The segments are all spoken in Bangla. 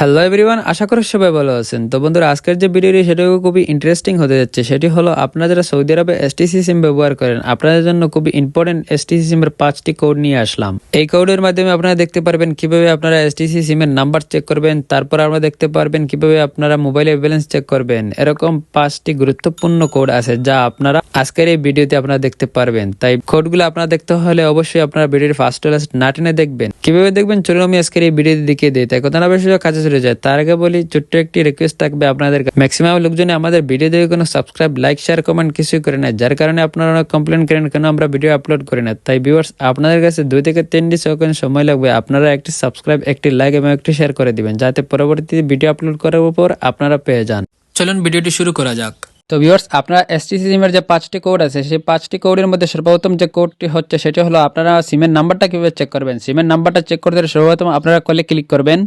হ্যালো এভরিওয়ান আশা করি সবাই ভালো আছেন। তো বন্ধুরা, আজকের যে ভিডিওটি সেটাও খুবই ইন্টারেস্টিং হতে যাচ্ছে। সেটি হলো, আপনারা যারা সৌদি আরবে এসটিসি সিম ব্যবহার করেন, আপনাদের জন্য খুবই ইম্পর্টেন্ট এসটিসি সিমের পাঁচটি কোড নিয়ে আসলাম। এই কোডের মাধ্যমে আপনারা দেখতে পারবেন কীভাবে আপনারা এসটিসি সিমের নাম্বার চেক করবেন, তারপর আপনারা দেখতে পারবেন কীভাবে আপনারা মোবাইলে ব্যালেন্স চেক করবেন। এরকম পাঁচটি গুরুত্বপূর্ণ কোড আছে যা আপনারা আজকের এই ভিডিওতে আপনারা দেখতে পারবেন। তাই কোডগুলো আপনারা দেখতে হলে অবশ্যই আপনারা ভিডিওর ফার্স্ট না টেনে দেখবেন। কীভাবে দেখবেন? চলুন আমি আজকের এই ভিডিও দিকে দিই। তাই কথা না বেশি কাছে চলে যায়। তার আগে বলি ছোট্ট একটি রিকোয়েস্ট থাকবে আপনাদের ম্যাক্সিমাম লোকজনই আমাদের ভিডিও দেখে কোনো সাবস্ক্রাইব লাইক শেয়ার কমেন্ট কিছুই করে না যার কারণে আপনারা অনেক কমপ্লেন করেন কেন আমরা ভিডিও আপলোড করি না। তাই ভিউয়ার্স আপনাদের কাছে দুই থেকে তিনটি সেকেন্ড সময় লাগবে। আপনারা একটি সাবস্ক্রাইব একটি লাইক এবং একটি শেয়ার করে দিবেন যাতে পরবর্তীতে ভিডিও আপলোড করার উপর আপনারা পেয়ে যান। চলুন ভিডিওটি শুরু করা যাক। তো ভিউয়ার্স আপনার এসটিসি সিমের যে পাঁচটি কোড আছে সেই পাঁচটি কোডের মধ্যে সর্বপ্রথম যে কোডটি হচ্ছে সেটি হলো আপনারা সিমের নাম্বারটা কীভাবে চেক করবেন? সিমের নাম্বারটা চেক করতে সর্বপ্রথম আপনারা কলে ক্লিক করবেন।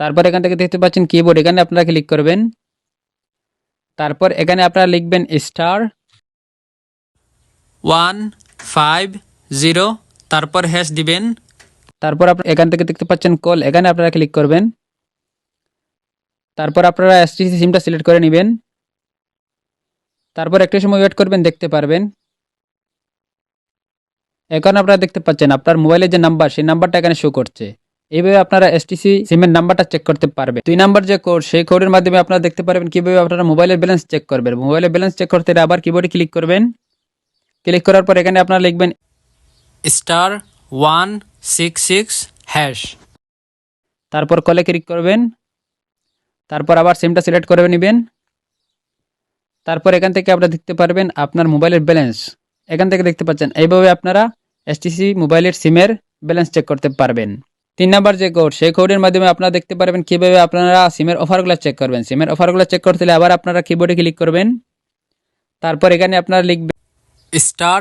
তারপর এখান থেকে দেখতে পাচ্ছেন কিবোর্ড এখানে আপনারা ক্লিক করবেন। তারপর এখানে আপনারা লিখবেন স্টার ওয়ান ফাইভ জিরো তারপর হ্যাশ দিবেন। তারপর আপনার এখান থেকে দেখতে পাচ্ছেন কল এখানে আপনারা ক্লিক করবেন। তারপর আপনারা এসটিসি সিমটা সিলেক্ট করে নেবেন। তারপর একটু সময় ওয়েট করবেন, দেখতে পারবেন। এখন আপনারা দেখতে পাচ্ছেন, আপনার মোবাইলের যে নাম্বার সেই নাম্বারটা এখানে শো করছে। এইভাবে আপনারা এসটিসি সিমের নাম্বারটা চেক করতে পারবেন। দুই নাম্বার যে কোড সেই কোডের মাধ্যমে আপনারা দেখতে পারবেন কীভাবে আপনারা মোবাইলের ব্যালেন্স চেক করবেন। মোবাইলের ব্যালেন্স চেক করতে আবার কিবোর্ডে ক্লিক করবেন। ক্লিক করার পর এখানে আপনারা লিখবেন star one six six hash তারপর কলে ক্লিক করবেন। তারপর আবার সিমটা সিলেক্ট করে নেবেন। তারপর এখান থেকে আপনারা দেখতে পারবেন আপনার মোবাইলের ব্যালেন্স এখান থেকে দেখতে পাচ্ছেন, এইভাবে আপনারা এসটিসি মোবাইলের সিমের ব্যালেন্স চেক করতে পারবেন। তিন নাম্বার যে কোড সেই কোডের মাধ্যমে আপনারা দেখতে পারবেন কীভাবে আপনারা সিমের অফারগুলো চেক করবেন। সিমের অফারগুলো চেক করতে হলে আবার আপনারা কিবোর্ডে ক্লিক করবেন। তারপর এখানে আপনারা লিখবেন স্টার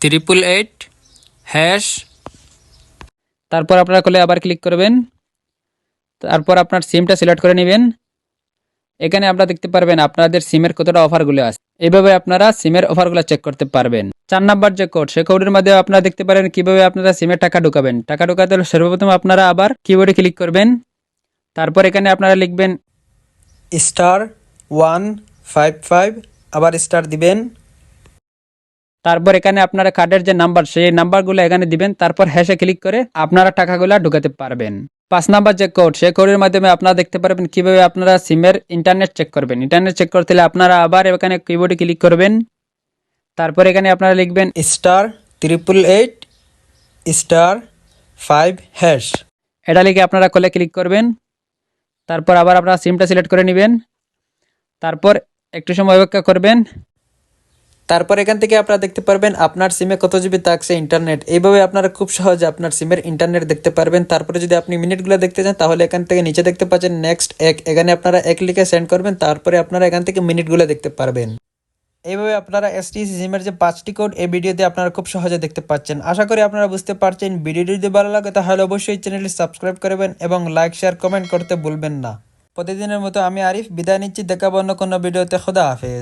ট্রিপল এইট হ্যাশ তারপর আপনারা কলে আবার ক্লিক করবেন। তারপর আপনার সিমটা সিলেক্ট করে নেবেন। এখানে আপনারা দেখতে পারবেন আপনাদের সিমের কতটা অফারগুলো আছে। এইভাবে আপনারা সিমের অফারগুলো চেক করতে পারবেন। চার নাম্বার যে কোড সেই কোডের মাধ্যমে আপনারা দেখতে পারেন কীভাবে আপনারা সিমের টাকা ঢুকাবেন। টাকা ঢুকাতে হলে সর্বপ্রথম আপনারা আবার কিবোর্ডে ক্লিক করবেন। তারপর এখানে আপনারা লিখবেন স্টার ওয়ান ফাইভ ফাইভ আবার স্টার দিবেন। তারপর এখানে আপনারা কার্ডের যে নাম্বার সেই নাম্বারগুলো এখানে দিবেন। তারপর হ্যাশে ক্লিক করে আপনারা টাকাগুলো ঢুকাতে পারবেন। পাঁচ নাম্বার যে কোড সেই কোডের মাধ্যমে আপনারা দেখতে পারবেন কীভাবে আপনারা সিমের ইন্টারনেট চেক করবেন। ইন্টারনেট চেক করতে হলে আপনারা আবার এখানে কিবোর্ডে ক্লিক করবেন। তারপর এখানে আপনারা লিখবেন star triple eight star five hash এটা লিখে আপনারা কলে ক্লিক করবেন। তারপর আবার আপনারা সিমটা সিলেক্ট করে নেবেন। তারপর একটু সময় অপেক্ষা করবেন। তারপর এখান থেকে আপনারা দেখতে পারবেন আপনার সিমে কত জিবি থাকছে ইন্টারনেট এইভাবে আপনারা খুব সহজে আপনার সিমের ইন্টারনেট দেখতে পারবেন। তারপরে যদি আপনি মিনিটগুলো দেখতে চান, তাহলে এখান থেকে নিচে দেখতে পাচ্ছেন নেক্সট এক। এখানে আপনারা এক লিখে সেন্ড করবেন, তারপরে আপনারা এখান থেকে মিনিটগুলো দেখতে পারবেন। এইভাবে আপনারা এসটিসি সিমের যে পাঁচটি কোড এই ভিডিওতে আপনারা খুব সহজে দেখতে পাচ্ছেন। আশা করি আপনারা বুঝতে পারছেন। ভিডিওটি যদি ভালো লাগে, তাহলে অবশ্যই চ্যানেলটি সাবস্ক্রাইব করবেন এবং লাইক শেয়ার কমেন্ট করতে ভুলবেন না। প্রতিদিনের মতো আমি আরিফ, বিদায় নিচ্ছি। দেখাবো অন্য কোনো ভিডিওতে। খোদা হাফেজ।